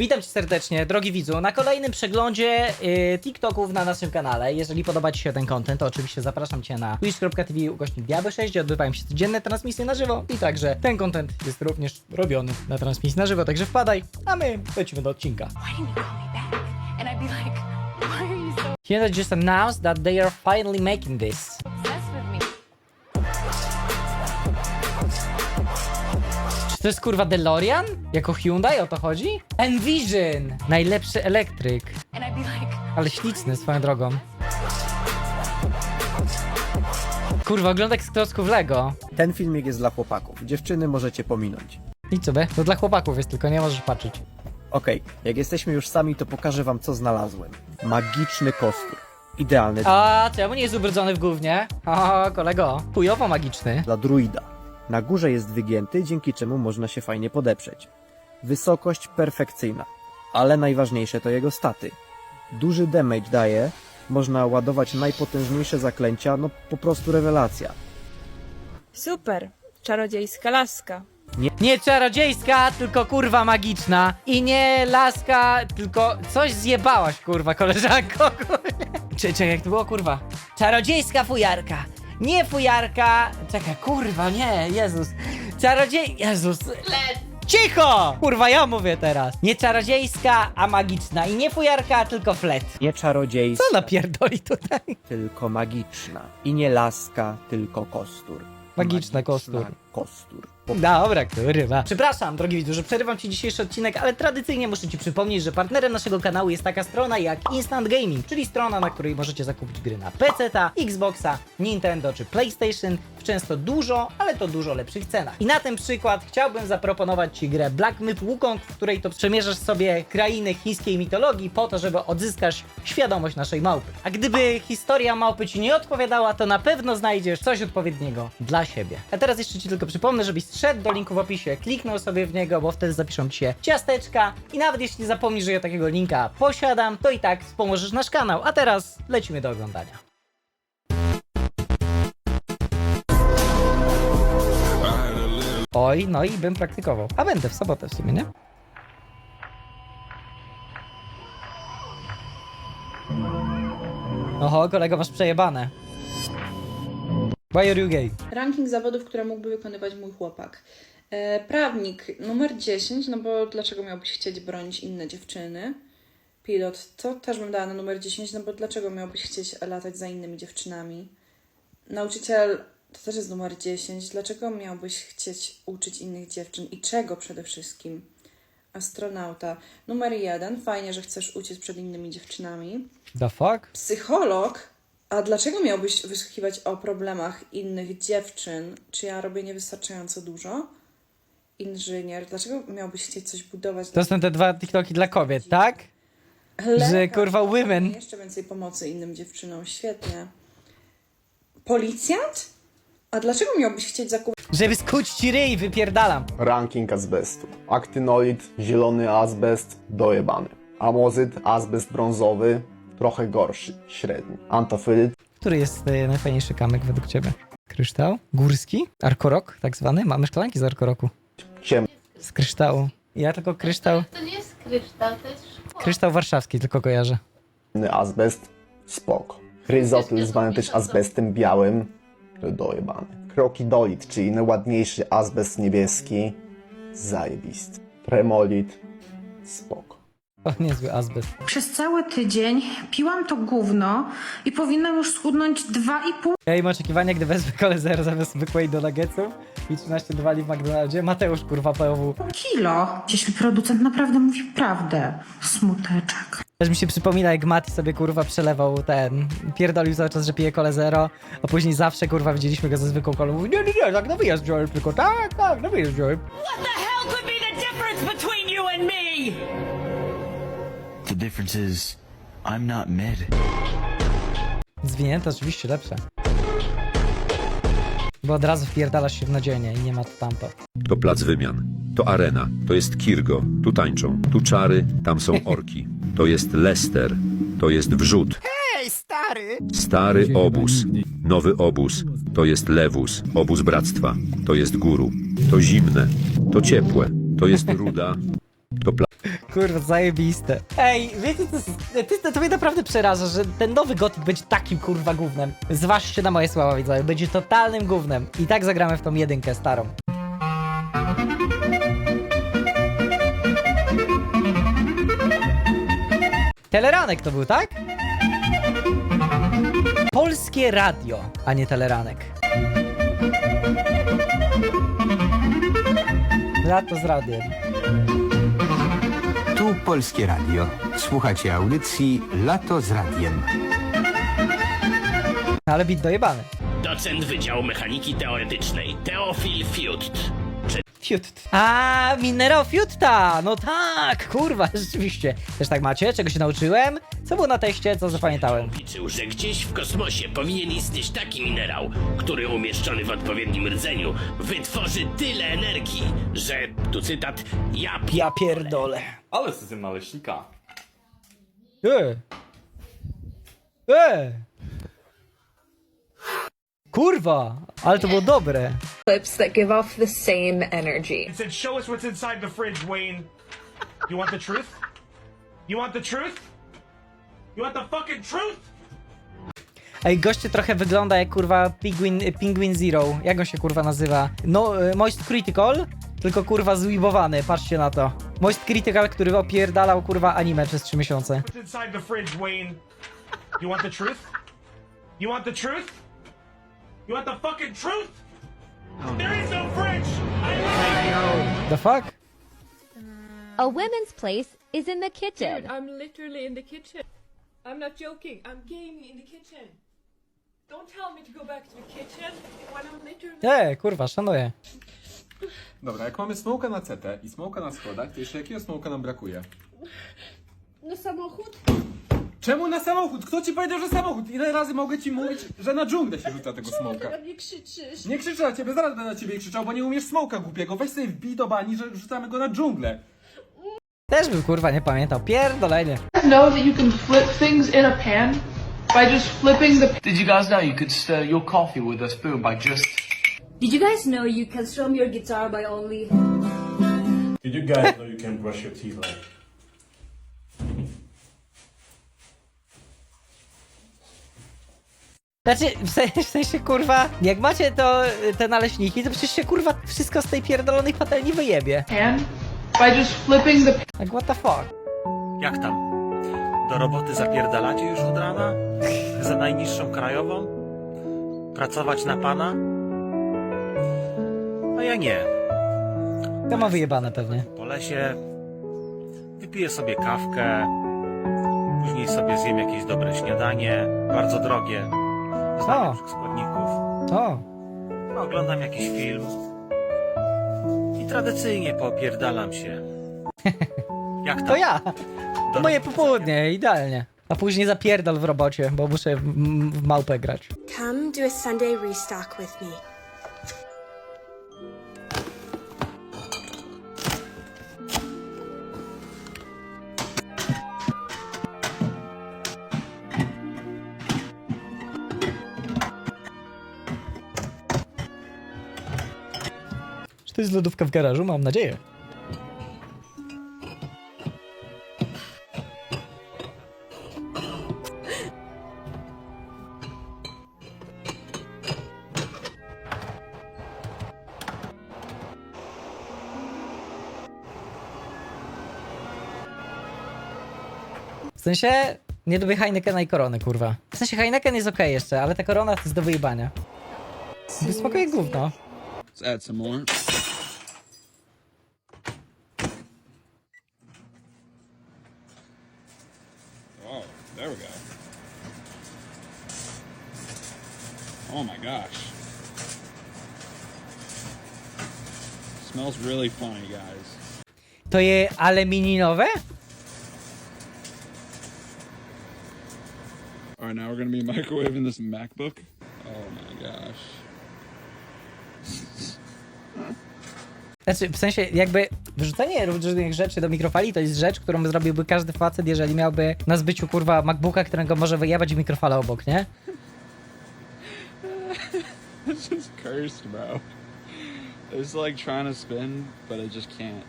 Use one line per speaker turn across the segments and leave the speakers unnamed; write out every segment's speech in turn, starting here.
Witam cię serdecznie, drogi widzu, na kolejnym przeglądzie y, TikToków na naszym kanale. Jeżeli podoba ci się ten content, to oczywiście zapraszam cię na twitch.tv ukośnik diabeł 6, gdzie odbywają się codzienne transmisje na żywo i także ten content jest również robiony na transmisji na żywo, także wpadaj, a my lecimy do odcinka.
why didn't you call me back? And I'd be like, why are you so
Here just announced that they are finally making this. Czy to jest kurwa DeLorean? Jako Hyundai o to chodzi? Envision! Najlepszy elektryk. Ale śliczny swoją drogą. Kurwa, ogląda jak z klocków Lego.
Ten filmik jest dla chłopaków. Dziewczyny możecie pominąć.
Nic sobie, to dla chłopaków jest, tylko nie możesz patrzeć.
Okej, jak jesteśmy już sami, to pokażę wam co znalazłem. Magiczny kostur. Idealny
A czemu nie jest ubrudzony w gównie? O, kolego, chujowo magiczny.
dla druida. Na górze jest wygięty, dzięki czemu można się fajnie podeprzeć. Wysokość perfekcyjna, ale najważniejsze to jego staty. Duży damage daje, można ładować najpotężniejsze zaklęcia, no po prostu rewelacja.
Super, czarodziejska laska.
Nie czarodziejska, tylko kurwa magiczna. I nie laska, tylko coś zjebałaś, kurwa, koleżanko. Czy jak to było, kurwa? Czarodziejska fujarka. Nie fujarka. Czekaj, kurwa, nie, Jezus. Czarodziej... Jezus. Le... Cicho! Kurwa, ja mówię teraz. Nie czarodziejska, a magiczna. I nie fujarka, tylko flet.
Nie czarodziejska,
Co napierdoli tutaj?
tylko magiczna. I nie laska, tylko kostur.
Magiczna kostur.
Kostur.
Dobra, kurwa. Przepraszam, drogi widzu, że przerywam ci dzisiejszy odcinek, ale tradycyjnie muszę ci przypomnieć, że partnerem naszego kanału jest taka strona jak Instant Gaming, czyli strona, na której możecie zakupić gry na PC, Xboxa, Nintendo czy PlayStation w często dużo, ale to dużo lepszych cenach. I na ten przykład chciałbym zaproponować ci grę Black Myth Wukong, w której to przemierzasz sobie krainy chińskiej mitologii po to, żeby odzyskać świadomość naszej małpy. A gdyby historia małpy ci nie odpowiadała, to na pewno znajdziesz coś odpowiedniego dla siebie. A teraz jeszcze ci tylko przypomnę, żebyś zszedł do linku w opisie, kliknął sobie w niego, bo wtedy zapiszą ci się ciasteczka i nawet jeśli zapomnisz, że ja takiego linka posiadam, to i tak wspomożesz nasz kanał. A teraz lecimy do oglądania. Oj, no i bym praktykował. A będę w sobotę w sumie, nie? Oho, kolego, masz przejebane. Why are you gay?
Ranking zawodów, które mógłby wykonywać mój chłopak. E, prawnik numer 10, no bo dlaczego miałbyś chcieć bronić inne dziewczyny? Pilot, to też bym dała na numer 10, no bo dlaczego miałbyś chcieć latać za innymi dziewczynami? Nauczyciel, to też jest numer 10, dlaczego miałbyś chcieć uczyć innych dziewczyn i czego przede wszystkim? Astronauta, numer 1, fajnie, że chcesz uciec przed innymi dziewczynami.
The fuck?
Psycholog? A dlaczego miałbyś wysłuchiwać o problemach innych dziewczyn? Czy ja robię niewystarczająco dużo? Inżynier, dlaczego miałbyś chcieć coś budować?
To są te dwa TikToki dla kobiet, tak?
Lekarz,
że, kurwa, women.
Jeszcze więcej pomocy innym dziewczynom, świetnie. Policjant? A dlaczego miałbyś chcieć zakupić
Żeby skuć ci ryj, wypierdalam.
Ranking azbestu. Aktynolit, zielony azbest, dojebany. Amozyt, azbest brązowy, trochę gorszy, średni. Antofylit,
Który jest e, najfajniejszy kamyk według ciebie? Kryształ? Górski? Arkorok, tak zwany? Mamy szklanki z arkoroku.
ciemny
Z kryształu. Ja tylko kryształ.
To nie jest kryształ, to jest szkło.
Kryształ warszawski tylko kojarzę.
azbest, spoko. Chryzotyl, zwany też azbestem białym, dojebany. Krokidolit, czyli najładniejszy azbest niebieski, zajebisty. Premolit, spoko.
O, niezły azbest.
Przez cały tydzień piłam to gówno i powinnam już schudnąć 2,5
Ja im oczekiwania, gdy wezmę kole zero zamiast zwykłej do nuggetsów i 13 dwali w McDonaldzie. Mateusz, kurwa, POW.
kilo. Jeśli producent naprawdę mówi prawdę. Smuteczek.
Też mi się przypomina, jak Mati sobie, kurwa, przelewał ten... Pierdolił cały czas, że pije kole zero, a później zawsze, kurwa, widzieliśmy go ze zwykłą kolą. Mówi, nie, nie, nie, tak na wyjazd wziąłem, tylko tak, tak, na wyjazd wziąłem.
The difference is, I'm not mid.
Zwinięte oczywiście lepsze. Bo od razu wpierdalasz się w nadzienie i nie ma to tamto.
To plac wymian. To arena. To jest Kirgo. Tu tańczą. Tu czary. Tam są orki. To jest Lester. To jest wrzód. Hej, stary! Stary obóz. Nowy obóz. To jest Lewus. Obóz bractwa. To jest guru. To zimne. To ciepłe. To jest ruda.
Kurwa, zajebiste. Ej, wiecie co, ty, to, mnie naprawdę przeraża, że ten nowy Gothic będzie takim kurwa gównem. Zważcie na moje słowa, widzowie, będzie totalnym gównem. I tak zagramy w tą jedynkę starą. Teleranek to był, tak? Polskie radio, a nie teleranek. Lato z radiem.
Polskie Radio. Słuchacie audycji Lato z Radiem.
Ale bit dojebany.
Docent Wydziału Mechaniki Teoretycznej Teofil Fiut.
Fiut. A, Minerał Fiutta! No tak, kurwa, rzeczywiście. Też tak macie? Czego się nauczyłem? Co było na teście, co zapamiętałem?
Liczył, że gdzieś w kosmosie powinien istnieć taki minerał, który umieszczony w odpowiednim rdzeniu wytworzy tyle energii, że, tu cytat, ja
Ja pierdolę.
Ale system naleśnika.
E. E. Kurwa, ale to było dobre.
Clips that give off the same energy.
It said, show us what's inside the fridge, Wayne. You want the truth? You want the truth? You want the fucking truth?
Ej, goście trochę wygląda jak kurwa Penguin, Penguin Zero. Jak on się kurwa nazywa? No, e, Moist Critical, tylko kurwa zwibowany, patrzcie na to. Moist Critical, który opierdalał kurwa anime przez 3 miesiące.
What's inside the fridge, Wayne? You want the truth? You want the truth? You want the fucking truth? There is no fridge!
The fuck?
A women's place is in the kitchen.
I'm literally in the kitchen. I'm not joking. I'm gaming in the kitchen. Don't tell me to go back to the kitchen when I'm literally...
E, kurwa, szanuję.
Dobra, jak mamy smoka na CT i smoka na schodach, to jeszcze jakiego smoka nam brakuje?
No samochód?
Czemu na samochód? Kto ci powiedział, że samochód? Ile razy mogę ci mówić, że na dżunglę się rzuca tego smoka?
mnie krzyczysz?
Nie krzyczę na ciebie, zaraz będę na ciebie krzyczał, bo nie umiesz smoka głupiego. Weź sobie wbij do bani, że rzucamy go na dżunglę.
Też bym kurwa nie pamiętał. Pierdolenie.
Know that you can flip things in a pan by just flipping the
Did you guys know you could stir your coffee with a spoon by just...
Did you guys know you can strum your guitar by only
Did you guys know you can brush your teeth like...
Znaczy, w sensie, w sensie kurwa, jak macie to, te naleśniki, to przecież się kurwa wszystko z tej pierdolonej patelni wyjebie.
pan by just flipping the
Tak what the fuck?
Jak tam? Do roboty zapierdalacie już od rana? Za najniższą krajową? Pracować na pana? A ja nie.
To ma wyjebane pewnie.
Po lesie wypiję sobie kawkę, później sobie zjem jakieś dobre śniadanie, bardzo drogie, z
O.
najlepszych składników.
O,
Oglądam jakiś film i tradycyjnie poopierdalam się. Jak tam?
to ja.
Do
To moje popołudnie, idealnie. A później zapierdol w robocie, bo muszę w małpę grać.
Come do a Sunday restock with me.
To jest lodówka w garażu? Mam nadzieję. W sensie, nie lubię Heinekena i korony, kurwa. W sensie Heineken jest okej jeszcze, ale ta korona to jest do wyjebania. Smakuje gówno.
Let's add some more.
Oh, there we go. Oh my gosh. Smells really funny, guys.
To je alumininowe?
Alright, now we're gonna be microwaving this MacBook.
Znaczy, w sensie, jakby wyrzucenie różnych rzeczy do mikrofali to jest rzecz, którą zrobiłby każdy facet, jeżeli miałby na zbyciu kurwa MacBooka, którego może wyjebać i mikrofala obok, nie?
Just cursed, bro. It's like trying to spin, but it just can't.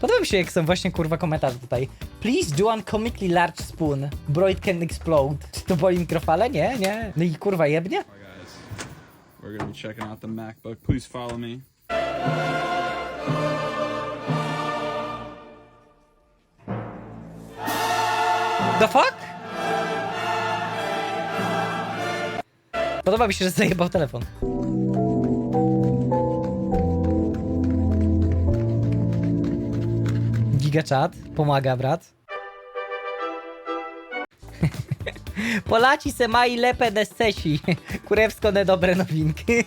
Podoba mi się, jak są właśnie kurwa komentarze tutaj. Please do one comically large spoon. Bro it can explode. Czy to boli mikrofale? Nie, nie. No i kurwa jebnie?
We're gonna be checking out the MacBook. Please follow me.
The fuck? Podoba mi się, że zajebał telefon. Gigachat, pomaga brat. Polaci se mai lepe descesi. Kurewsko nedobre nowinki.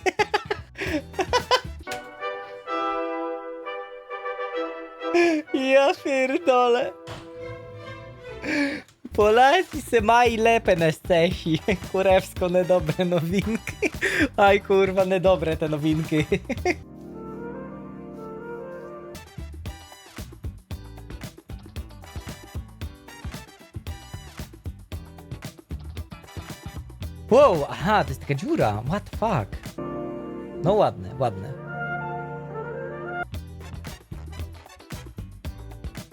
ja pierdolę. Polacy se mai lepe nestesi. Kurewsko nedobre nowinki. Aj kurwa, nedobre te nowinki. Wow, aha, to jest taka dziura. What the fuck? No ładne, ładne.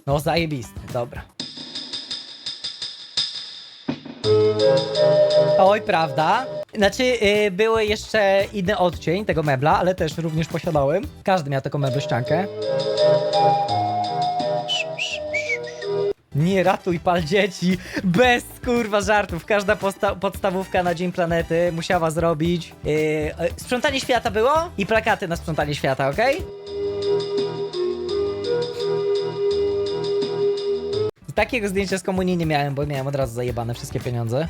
No zajebiste, dobra. Oj, prawda? Znaczy, yy, były jeszcze inny odcień tego mebla, ale też również posiadałem. Każdy miał taką meblościankę. Nie ratuj pal dzieci. Bez kurwa żartów. Każda podstawówka na Dzień Planety musiała zrobić. Yy, yy, sprzątanie świata było i plakaty na sprzątanie świata, okej? Takiego zdjęcia z komunii nie miałem, bo miałem od razu zajebane wszystkie pieniądze.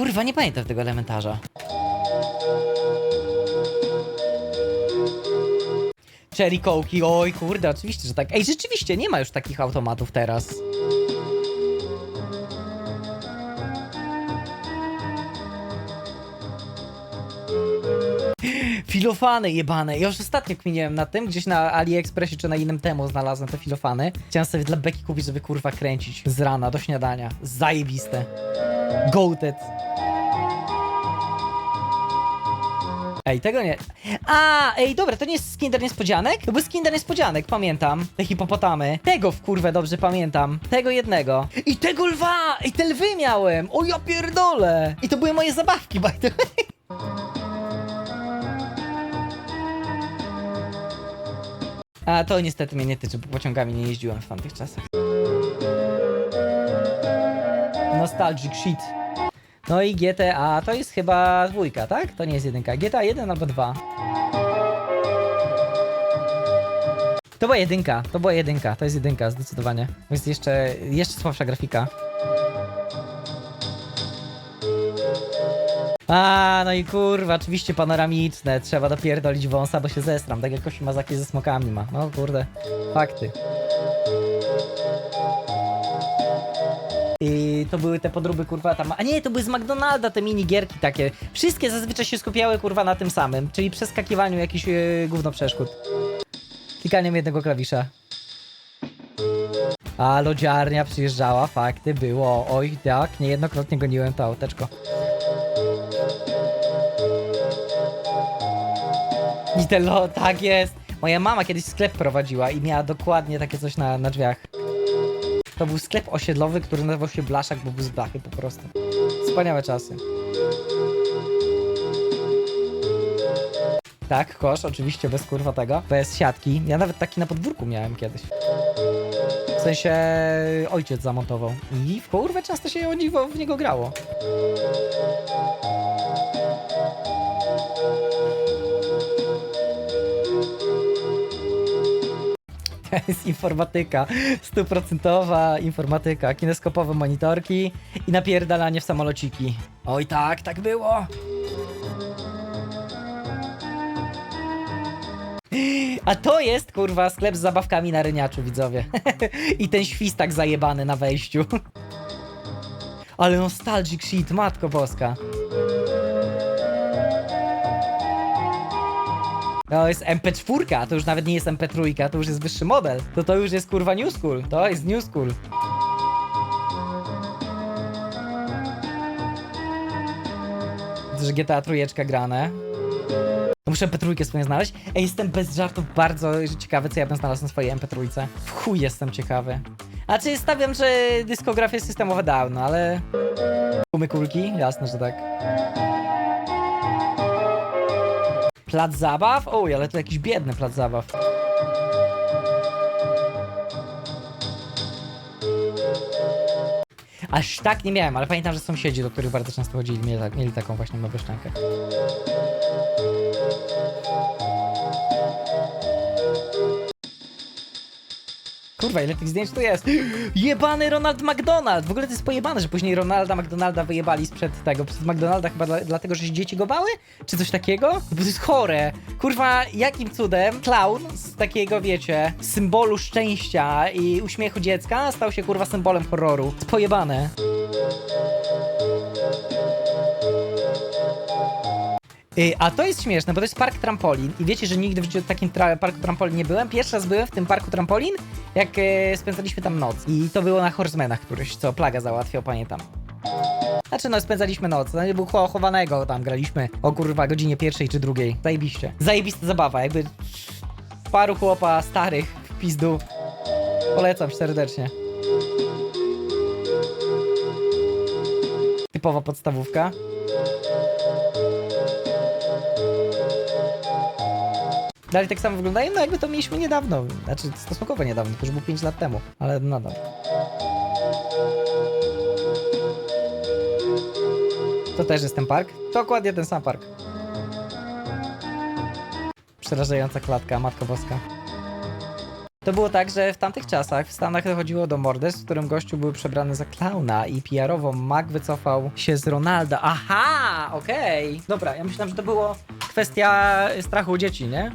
Kurwa, nie pamiętam tego elementarza. Cherry Coke, oj kurde, oczywiście, że tak. Ej, rzeczywiście, nie ma już takich automatów teraz. Filofany jebane. Ja już ostatnio kminiłem na tym, gdzieś na AliExpressie czy na innym temu znalazłem te filofany. Chciałem sobie dla Beki kupić, żeby kurwa kręcić z rana do śniadania. Zajebiste. Goated. Ej, tego nie. A, ej, dobra, to nie jest Skinder Niespodzianek? To był Skinder Niespodzianek, pamiętam. Te hipopotamy. Tego w kurwę dobrze pamiętam. Tego jednego. I tego lwa! Ej, te lwy miałem! O ja pierdolę! I to były moje zabawki, by the way. A to niestety mnie nie tyczy, bo pociągami nie jeździłem w tamtych czasach. Nostalgic shit. No i GTA to jest chyba dwójka, tak? To nie jest jedynka. GTA 1 albo 2. To była jedynka, to była jedynka, to jest jedynka zdecydowanie. Jest jeszcze, jeszcze słabsza grafika. A, no i kurwa, oczywiście panoramiczne. Trzeba dopierdolić wąsa, bo się zestram. Tak jak Kosimazaki ze smokami ma. No kurde, fakty. I to były te podróby, kurwa, tam. A nie, to były z McDonalda te minigierki takie. Wszystkie zazwyczaj się skupiały, kurwa, na tym samym, czyli przeskakiwaniu jakichś yy, gówno przeszkód. Klikaniem jednego klawisza. A lodziarnia przyjeżdżała, fakty, było. Oj, tak, niejednokrotnie goniłem to auteczko. I te lo, tak jest. Moja mama kiedyś sklep prowadziła i miała dokładnie takie coś na, na drzwiach. To był sklep osiedlowy, który nazywał się Blaszak, bo był z blachy po prostu. Wspaniałe czasy. Tak, kosz, oczywiście bez kurwa tego. Bez siatki. Ja nawet taki na podwórku miałem kiedyś. W sensie ojciec zamontował. I w kurwę często się o dziwo w niego grało. Jest informatyka. Stuprocentowa informatyka. Kineskopowe monitorki i napierdalanie w samolociki. Oj tak, tak było. A to jest kurwa sklep z zabawkami na ryniaczu, widzowie. I ten świstak zajebany na wejściu. Ale nostalgic shit, matko boska. To jest MP4, to już nawet nie jest MP3, to już jest wyższy model. To to już jest kurwa new school. To jest new school. Że GTA trójeczka grane. To muszę MP3 swoje znaleźć. Ej, jestem bez żartów bardzo ciekawy, co ja bym znalazł na swojej MP3. W chuj jestem ciekawy. A czy stawiam, że dyskografia systemowa dawno, ale... Kumy kulki? Jasne, że tak. Plac zabaw? Oj, ale to jakiś biedny plac zabaw. Aż tak nie miałem, ale pamiętam, że sąsiedzi, do których bardzo często chodzili, mieli, tak- mieli taką właśnie małą szczękę. Kurwa, ile tych zdjęć tu jest? Jebany Ronald McDonald! W ogóle to jest pojebane, że później Ronalda McDonalda wyjebali sprzed tego, przed McDonalda chyba dla, dlatego, że się dzieci go bały? Czy coś takiego? Bo to jest chore. Kurwa, jakim cudem clown z takiego, wiecie, symbolu szczęścia i uśmiechu dziecka stał się kurwa symbolem horroru? To jest pojebane. Y, A to jest śmieszne, bo to jest park trampolin i wiecie, że nigdy w życiu w takim tra- parku trampolin nie byłem. Pierwszy raz byłem w tym parku trampolin, jak e, spędzaliśmy tam noc. I to było na Horsemenach któryś, co Plaga załatwiał, pamiętam. Znaczy no, spędzaliśmy noc, no cho- chowanego, tam graliśmy o kurwa godzinie pierwszej czy drugiej. Zajebiście. Zajebista zabawa, jakby paru chłopa starych w pizdu. Polecam serdecznie. Typowa podstawówka. Dalej tak samo wyglądają, no jakby to mieliśmy niedawno. Znaczy stosunkowo niedawno, to już było 5 lat temu, ale nadal. To też jest ten park? Dokładnie ten sam park. Przerażająca klatka, matko boska. To było tak, że w tamtych czasach w Stanach dochodziło do morderstw, w którym gościu był przebrany za klauna i PR-owo Mac wycofał się z Ronalda. Aha, okej. Dobra, ja myślałem, że to było kwestia strachu u dzieci, nie?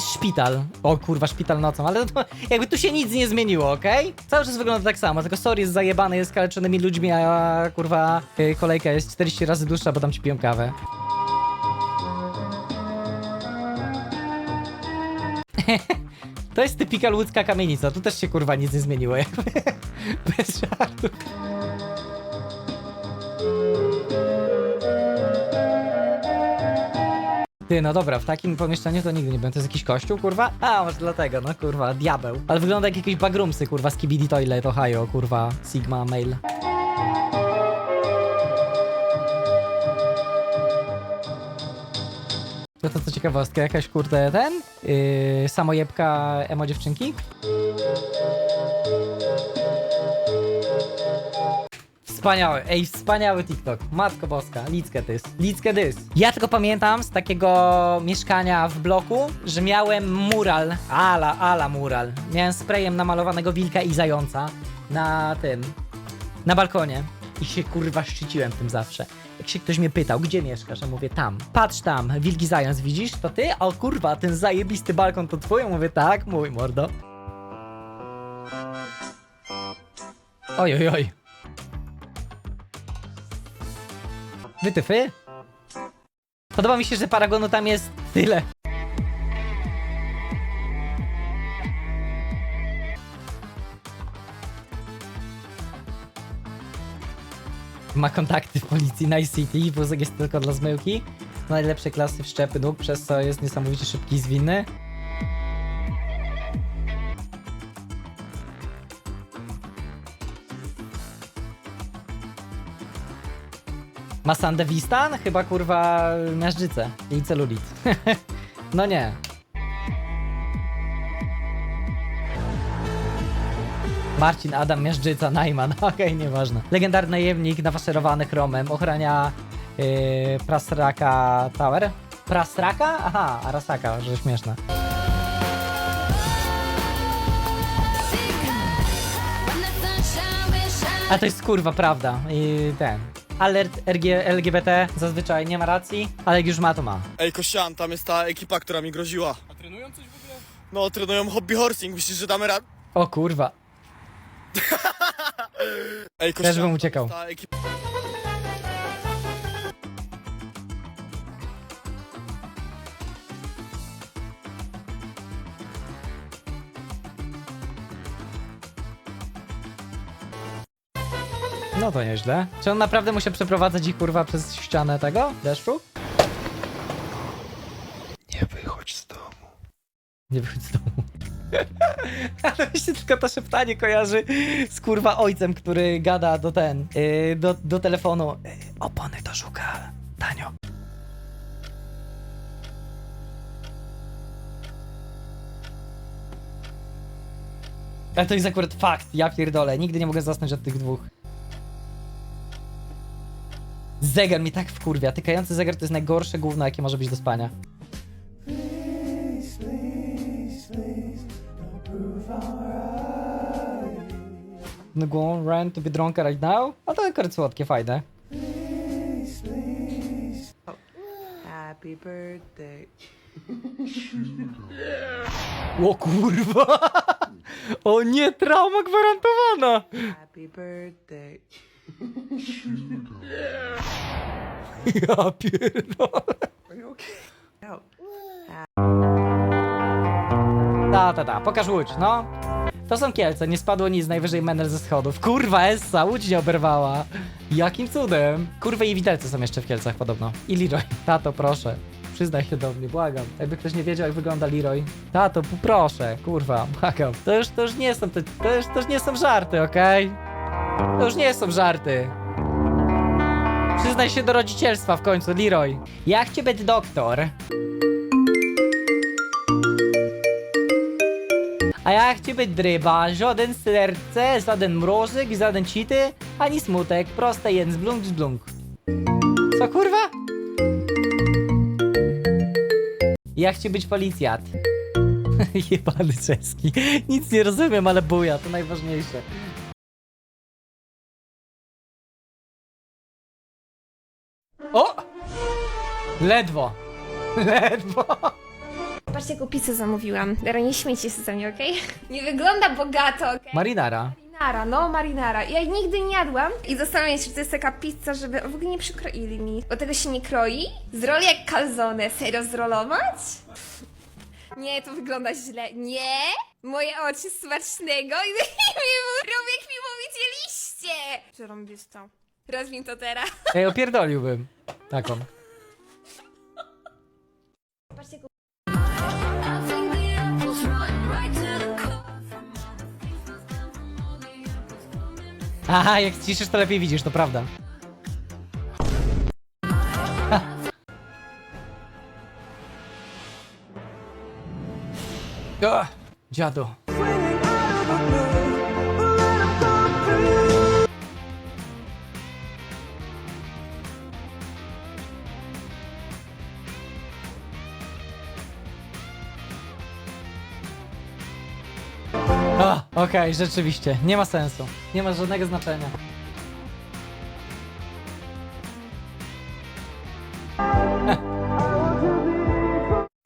Jest szpital. O kurwa, szpital nocą, ale to, jakby tu się nic nie zmieniło, okej? Cały czas wygląda tak samo, tylko sorry jest zajebany, jest skaleczonymi ludźmi, a kurwa y, kolejka jest 40 razy dłuższa, bo tam ci piją kawę. To jest typika łódzka kamienica, tu też się kurwa nic nie zmieniło, jakby. Bez żartu. Ty, no dobra, w takim pomieszczeniu to nigdy nie będę. To jest jakiś kościół, kurwa? A, może dlatego, no kurwa, diabeł. Ale wygląda jak jakieś bagrumsy, kurwa, z Kibidi Toilet, Ohio, kurwa, Sigma, mail. To to co ciekawostka, jakaś kurde ten? Yy, samojebka emo dziewczynki? Wspaniały, ej, wspaniały TikTok. Matko boska, lickę dys. Lickę dys. Ja tylko pamiętam z takiego mieszkania w bloku, że miałem mural, ala, ala mural. Miałem sprayem namalowanego wilka i zająca na tym, na balkonie. I się kurwa szczyciłem tym zawsze. Jak się ktoś mnie pytał, gdzie mieszkasz, ja mówię tam. Patrz tam, wilki zając, widzisz? To ty? O kurwa, ten zajebisty balkon to twój? Mówię tak, mój mordo. Oj, oj, oj. Wytyfy? Podoba mi się, że paragonu tam jest tyle. Ma kontakty w policji Nice City, wózek jest tylko dla zmyłki. Najlepszej klasy wszczepy nóg, przez co jest niesamowicie szybki i zwinny. Ma Sandevistan? Chyba kurwa miażdżycę i celulit. no nie. Marcin, Adam, Miażdżyca, Najman, okej, nieważne. Legendarny najemnik nafaszerowany chromem, ochrania yy, Prasraka Tower. Prasraka? Aha, Arasaka, że śmieszne. A to jest kurwa prawda. I ten. Alert RG, LGBT zazwyczaj nie ma racji, ale jak już ma, to ma.
Ej, Kościan, tam jest ta ekipa, która mi groziła. A trenują coś w ogóle? No, trenują hobby horsing. Myślisz, że damy radę?
O kurwa.
Ej,
Też bym uciekał.
ta ekipa...
No to nieźle. Czy on naprawdę musi przeprowadzać ich kurwa przez ścianę tego deszczu?
Nie wychodź z domu.
Nie wychodź z domu. Ale mi się tylko to szeptanie kojarzy z kurwa ojcem, który gada do ten, yy, do, do telefonu. Yy, opony to szuka. Tanio. Ale to jest akurat fakt, ja pierdolę, nigdy nie mogę zasnąć od tych dwóch. Zegar mi tak wkurwia, tykający zegar to jest najgorsze gówno, jakie może być do spania. No go on run to Biedronka right now? A to akurat słodkie, fajne.
Happy birthday.
O kurwa! O nie, trauma gwarantowana!
Happy birthday.
Ja pierdolę.
No.
Ta, ta, ta, pokaż łódź, no. To są Kielce, nie spadło nic, najwyżej menel ze schodów. Kurwa, Essa, łódź nie oberwała. Jakim cudem? Kurwa i widelce są jeszcze w Kielcach podobno. I Leroy. Tato, proszę. Przyznaj się do mnie, błagam. Jakby ktoś nie wiedział, jak wygląda Leroy. Tato, proszę, kurwa, błagam. To już, to już nie są, te, to już, to już nie są żarty, okej? To już nie są żarty. Przyznaj się do rodzicielstwa w końcu, Leroy. Ja chcę być doktor. A ja chcę być dryba, żaden serce, żaden mrożek, żaden city, ani smutek, proste jeden zblunk, zblunk. Co kurwa? Ja chcę być policjant. Jebany czeski. Nic nie rozumiem, ale buja, to najważniejsze. O! Ledwo. Ledwo.
Patrzcie, jaką pizzę zamówiłam. Dara, nie śmiejcie się ze mnie, okej? Nie wygląda bogato, okej?
Marinara.
Marinara, no marinara. Ja jej nigdy nie jadłam i zastanawiam się, czy to jest taka pizza, żeby w ogóle nie przykroili mi. Bo tego się nie kroi? Zroli jak calzone. Serio zrolować? Nie, to wygląda źle. Nie? Moje oczy smacznego i robię jak mi powiedzieliście. Przerąbisz to. Rozwin to teraz.
Ej, opierdoliłbym. Taką.
Patrzcie,
Aha, jak ciszysz, to lepiej widzisz, to prawda. Ha. O, dziadu. Okej, rzeczywiście, nie ma sensu. Nie ma żadnego znaczenia.